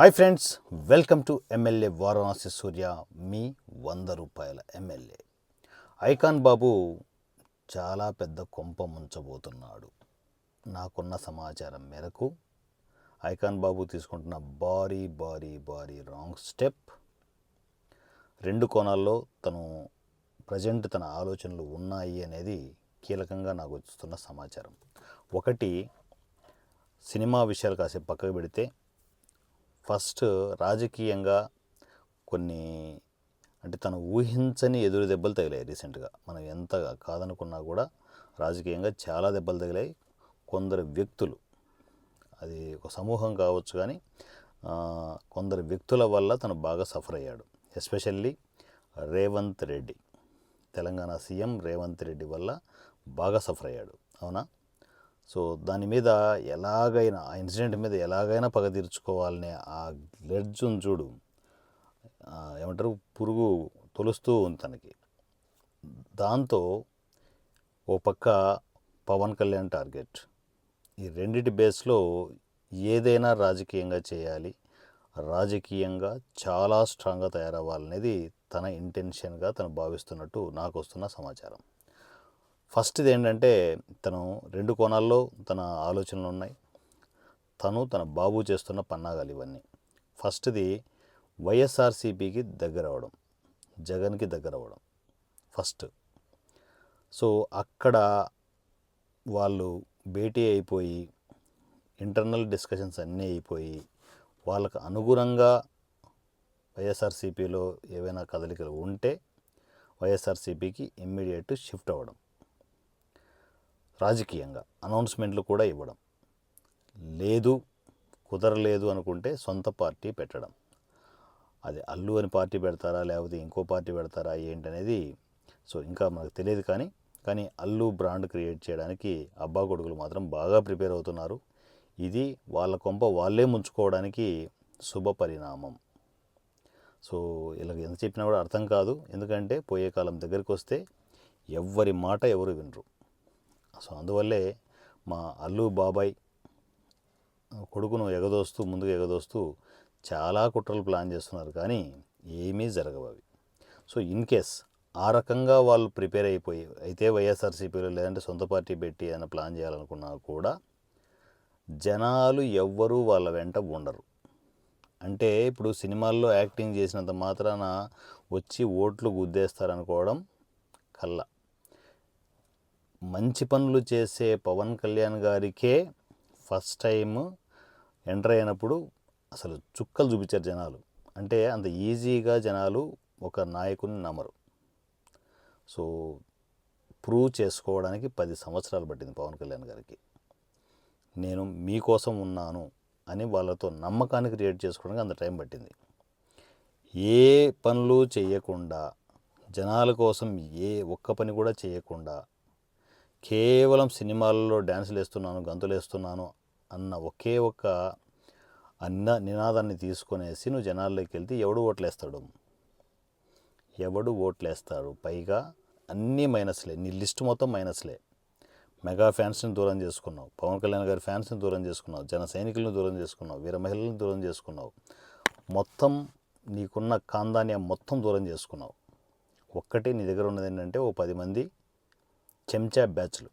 Hi friends welcome to MLA Varanasi Surya మీ వంద రూపాయల MLA icon బాబు చాలా పెద్ద కొంప ముంచబోతున్నాడు. నాకున్న సమాచారం మేరకు ఐకాన్ బాబు తీసుకుంటున్న భారీ భారీ భారీ రాంగ్ స్టెప్ రెండు కోణాల్లో తను ప్రజెంట్ తన ఆలోచనలు ఉన్నాయి అనేది కీలకంగా నాకు వస్తున్న సమాచారం. ఒకటి సినిమా విషయాలు కాసేపు పక్కకు పెడితే ఫస్ట్ రాజకీయంగా కొన్ని అంటే తను ఊహించని ఎదురు దెబ్బలు తగిలాయి రీసెంట్గా. మనం ఎంత కాదనుకున్నా కూడా రాజకీయంగా చాలా దెబ్బలు తగిలాయి. కొందరు వ్యక్తులు అది ఒక సమూహం కావచ్చు కానీ కొందరు వ్యక్తుల వల్ల తను బాగా సఫర్ అయ్యాడు. ఎస్పెషల్లీ రేవంత్ రెడ్డి తెలంగాణ సీఎం రేవంత్ రెడ్డి వల్ల బాగా సఫర్ అయ్యాడు. అవునా? సో దాని మీద ఎలాగైనా ఆ ఇన్సిడెంట్ మీద ఎలాగైనా పగ తీర్చుకోవాలనే ఆ గ్లెడ్జ్ను చూడు. ఏమంటారు? పురుగు తొలుస్తూ ఉంది తనకి. దాంతో ఓ పక్క పవన్ కళ్యాణ్ టార్గెట్. ఈ రెండిటి బేస్లో ఏదైనా రాజకీయంగా చేయాలి. రాజకీయంగా చాలా స్ట్రాంగ్గా తయారవ్వాలనేది తన ఇంటెన్షన్గా తను భావిస్తున్నట్టు నాకు వస్తున్న సమాచారం. ఫస్ట్ది ఏంటంటే తను రెండు కోణాల్లో తన ఆలోచనలు ఉన్నాయి. తను తన బాబు చేస్తున్న పన్నాగాలు ఇవన్నీ. ఫస్ట్ది వైఎస్ఆర్సీపీకి దగ్గర అవ్వడం జగన్కి దగ్గర అవ్వడం ఫస్ట్. సో అక్కడ వాళ్ళు భేటీ అయిపోయి ఇంటర్నల్ డిస్కషన్స్ అన్నీ అయిపోయి వాళ్ళకు అనుగుణంగా వైఎస్ఆర్సీపీలో ఏవైనా కదలికలు ఉంటే వైఎస్ఆర్సీపీకి ఇమ్మీడియట్ షిఫ్ట్ అవ్వడం. రాజకీయంగా అనౌన్స్మెంట్లు కూడా ఇవ్వడం. లేదు కుదరలేదు అనుకుంటే సొంత పార్టీ పెట్టడం. అది అల్లు అని పార్టీ పెడతారా లేకపోతే ఇంకో పార్టీ పెడతారా ఏంటనేది సో ఇంకా మనకు తెలియదు కానీ కానీ అల్లు బ్రాండ్ క్రియేట్ చేయడానికి అబ్బా కొడుకులు మాత్రం బాగా ప్రిపేర్ అవుతున్నారు. ఇది వాళ్ళ కొంప వాళ్ళే ముంచుకోవడానికి శుభ పరిణామం. సో ఇలా ఎంత చెప్పినా కూడా అర్థం కాదు. ఎందుకంటే పోయే కాలం దగ్గరికి వస్తే ఎవ్వరి మాట ఎవరు వినరు. సో అందువల్లే మా అల్లు బాబాయ్ కొడుకును ఎగదోస్తూ ముందుకు ఎగదోస్తూ చాలా కుట్రలు ప్లాన్ చేస్తున్నారు. కానీ ఏమీ జరగవు అవి. సో ఇన్ కేస్ ఆ రకంగా వాళ్ళు ప్రిపేర్ అయిపోయి అయితే వైఎస్ఆర్సీపీలో లేదంటే సొంత పార్టీ పెట్టి ఏదైనా ప్లాన్ చేయాలనుకున్నా కూడా జనాలు ఎవ్వరూ వాళ్ళ వెంట ఉండరు. అంటే ఇప్పుడు సినిమాల్లో యాక్టింగ్ చేసినంత మాత్రాన వచ్చి ఓట్లు గుద్దేస్తారనుకోవడం కల్లా. మంచి పనులు చేసే పవన్ కళ్యాణ్ గారికే ఫస్ట్ టైం ఎంటర్ అయినప్పుడు అసలు చుక్కలు చూపించారు జనాలు. అంటే అంత ఈజీగా జనాలు ఒక నాయకుని నమ్మరు. సో ప్రూవ్ చేసుకోవడానికి పది సంవత్సరాలు పట్టింది పవన్ కళ్యాణ్ గారికి. నేను మీకోసం ఉన్నాను అని వాళ్ళతో నమ్మకాన్ని క్రియేట్ చేసుకోవడానికి అంత టైం పట్టింది. ఏ పనులు చేయకుండా జనాల కోసం ఏ ఒక్క పని కూడా చేయకుండా కేవలం సినిమాల్లో డ్యాన్సులు వేస్తున్నాను గంతులు వేస్తున్నాను అన్న ఒకే ఒక్క అన్న నినాదాన్ని తీసుకునేసి నువ్వు జనాల్లోకి వెళ్తే ఎవడు ఓట్లేస్తాడు? ఎవడు ఓట్లేస్తాడు? పైగా అన్నీ మైనస్లే నీ లిస్ట్ మొత్తం మైనస్లే. మెగా ఫ్యాన్స్ని దూరం చేసుకున్నావు పవన్ కళ్యాణ్ గారి ఫ్యాన్స్ని దూరం చేసుకున్నావు జన సైనికులను దూరం చేసుకున్నావు వీర మహిళలను దూరం చేసుకున్నావు. మొత్తం నీకున్న కాందాన్ని మొత్తం దూరం చేసుకున్నావు. ఒక్కటే నీ దగ్గర ఉన్నది ఏంటంటే ఓ పది మంది చెంచా బ్యాచ్లు.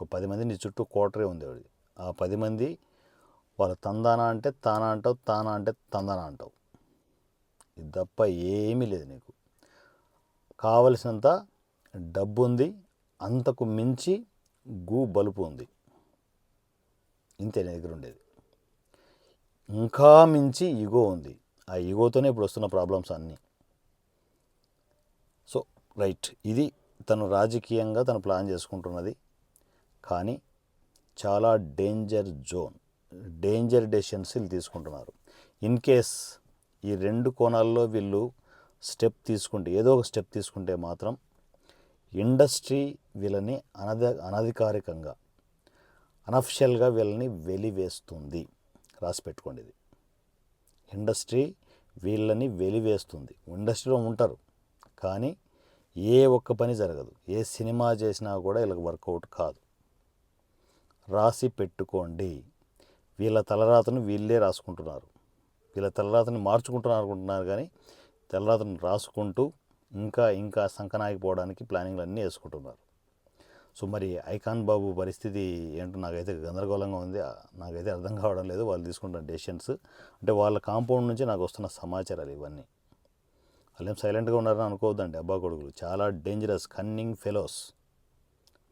ఒక పది మంది నీ చుట్టూ కోటరే ఉంది ఆ పది మంది వాళ్ళ తందానా అంటే తానా అంటావు తానా అంటే తందానా అంటావు. ఇది తప్ప ఏమీ లేదు నీకు. కావలసినంత డబ్బు ఉంది అంతకు మించి గూ బలుపు ఉంది. ఇంతే నీ దగ్గర ఉండేది. ఇంకా మించి ఈగో ఉంది. ఆ ఈగోతోనే ఇప్పుడు వస్తున్న ప్రాబ్లమ్స్ అన్నీ. So right. ఇది తను రాజకీయంగా తను ప్లాన్ చేసుకుంటున్నది. కానీ చాలా డేంజర్ జోన్ డేంజర్ డెసిషన్స్ వీళ్ళు తీసుకుంటున్నారు. ఇన్ కేస్ ఈ రెండు కోణాల్లో వీళ్ళు స్టెప్ తీసుకుంటే ఏదో ఒక స్టెప్ తీసుకుంటే మాత్రం ఇండస్ట్రీ వీళ్ళని అనధ అనధికారికంగా అనఫిషియల్గా వీళ్ళని వెలివేస్తుంది. రాసి పెట్టుకోండి ఇది. ఇండస్ట్రీ వీళ్ళని వెలివేస్తుంది. ఇండస్ట్రీలో ఉంటారు. కానీ ఏ ఒక్క పని జరగదు. ఏ సినిమా చేసినా కూడా వీళ్ళకి వర్కౌట్ కాదు. రాసి పెట్టుకోండి. వీళ్ళ తలరాతను వీళ్ళే రాసుకుంటున్నారు. వీళ్ళ తలరాతని మార్చుకుంటున్నారు అనుకుంటున్నారు కానీ తలరాతను రాసుకుంటూ ఇంకా ఇంకా సంకనాగిపోవడానికి ప్లానింగ్లు అన్నీ వేసుకుంటున్నారు. సో మరి ఐకాన్ బాబు పరిస్థితి ఏంటో నాకైతే గందరగోళంగా ఉంది. నాకైతే అర్థం కావడం లేదు. వాళ్ళు తీసుకుంటున్న డెసిషన్స్. అంటే వాళ్ళ కాంపౌండ్ నుంచి నాకు వస్తున్న సమాచారాలు ఇవన్నీ. వాళ్ళేం సైలెంట్గా ఉన్నారని అనుకోవద్దండి అబ్బా కొడుకులు. చాలా dangerous cunning fellows.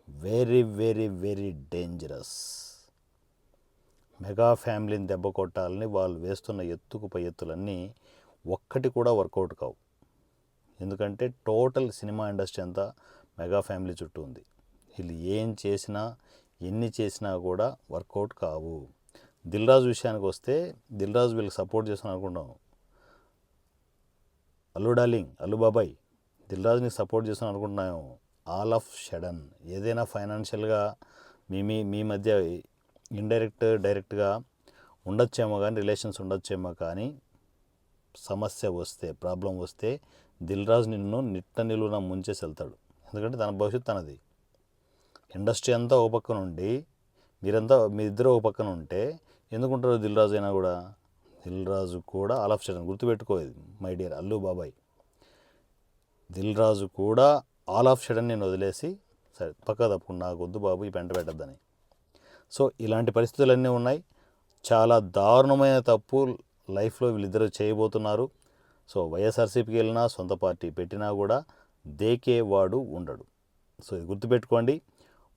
Very very very dangerous. Mega ఫ్యామిలీని దెబ్బ కొట్టాలని వాళ్ళు వేస్తున్న ఎత్తుకు పై ఎత్తులన్నీ ఒక్కటి కూడా వర్కౌట్ కావు. ఎందుకంటే టోటల్ సినిమా ఇండస్ట్రీ అంతా మెగా ఫ్యామిలీ చుట్టూ ఉంది. వీళ్ళు ఏం చేసినా ఎన్ని చేసినా కూడా వర్కౌట్ కావు. దిల్ రాజు విషయానికి వస్తే దిల్ రాజు వీళ్ళకి సపోర్ట్ చేస్తాను అనుకుంటాం అల్లు డార్లింగ్ అల్లు బాబాయ్ దిల్ నీకు సపోర్ట్ చేస్తాను అనుకుంటున్నాము ఆల్ ఆఫ్ షడన్. ఏదైనా ఫైనాన్షియల్గా మీ మీ మీ మధ్య ఇండైరెక్ట్ డైరెక్ట్గా ఉండొచ్చేమో కానీ రిలేషన్స్ ఉండొచ్చేమో కానీ సమస్య వస్తే ప్రాబ్లం వస్తే దిల్రాజు నిన్ను నిట్ట నిలువున ముంచేసి వెళ్తాడు. ఎందుకంటే తన భవిష్యత్తు తనది. ఇండస్ట్రీ అంతా ఒక పక్కన ఉండి మీరంతా మీ ఇద్దరు ఒక పక్కన ఉంటే ఎందుకుంటారు దిల్ రాజు అయినా కూడా? దిల్ రాజు కూడా ఆల్ ఆఫ్ సడన్ గుర్తుపెట్టుకోలేదు మై డియర్ అల్లు బాబాయ్. దిల్ రాజు కూడా ఆల్ ఆఫ్ సడన్ నేను వదిలేసి సరే పక్క తప్పకుండా నాకు వద్దు బాబు ఈ పెంట పెట్టద్దని. సో ఇలాంటి పరిస్థితులన్నీ ఉన్నాయి. చాలా దారుణమైన తప్పు లైఫ్లో వీళ్ళిద్దరూ చేయబోతున్నారు. సో వైఎస్ఆర్సీపీకి వెళ్ళినా సొంత పార్టీ పెట్టినా కూడా దేకేవాడు ఉండడు. సో ఇది గుర్తుపెట్టుకోండి.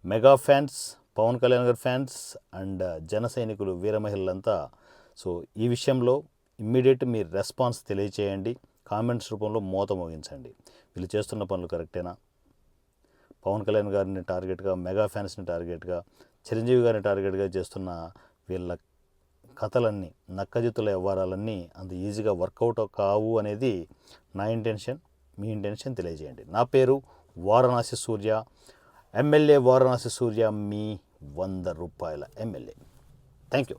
మెగా ఫ్యాన్స్ పవన్ కళ్యాణ్ గారి ఫ్యాన్స్ అండ్ జన సైనికులు వీర మహిళలంతా సో ఈ విషయంలో ఇమ్మీడియట్ మీ రెస్పాన్స్ తెలియచేయండి. కామెంట్స్ రూపంలో మోత మోగించండి. వీళ్ళు చేస్తున్న పనులు కరెక్టేనా? పవన్ కళ్యాణ్ గారిని టార్గెట్గా మెగా ఫ్యాన్స్ని టార్గెట్గా చిరంజీవి గారిని టార్గెట్గా చేస్తున్న వీళ్ళ కథలన్నీ నక్కజిత్తుల వ్యవహారాలన్నీ అంత ఈజీగా వర్కౌట్ కావు అనేది నా ఇంటెన్షన్. మీ ఇంటెన్షన్ తెలియజేయండి. నా పేరు వారణాసి సూర్య. ఎమ్మెల్యే వారణాసి సూర్య మీ వంద రూపాయల ఎమ్మెల్యే. Thank you.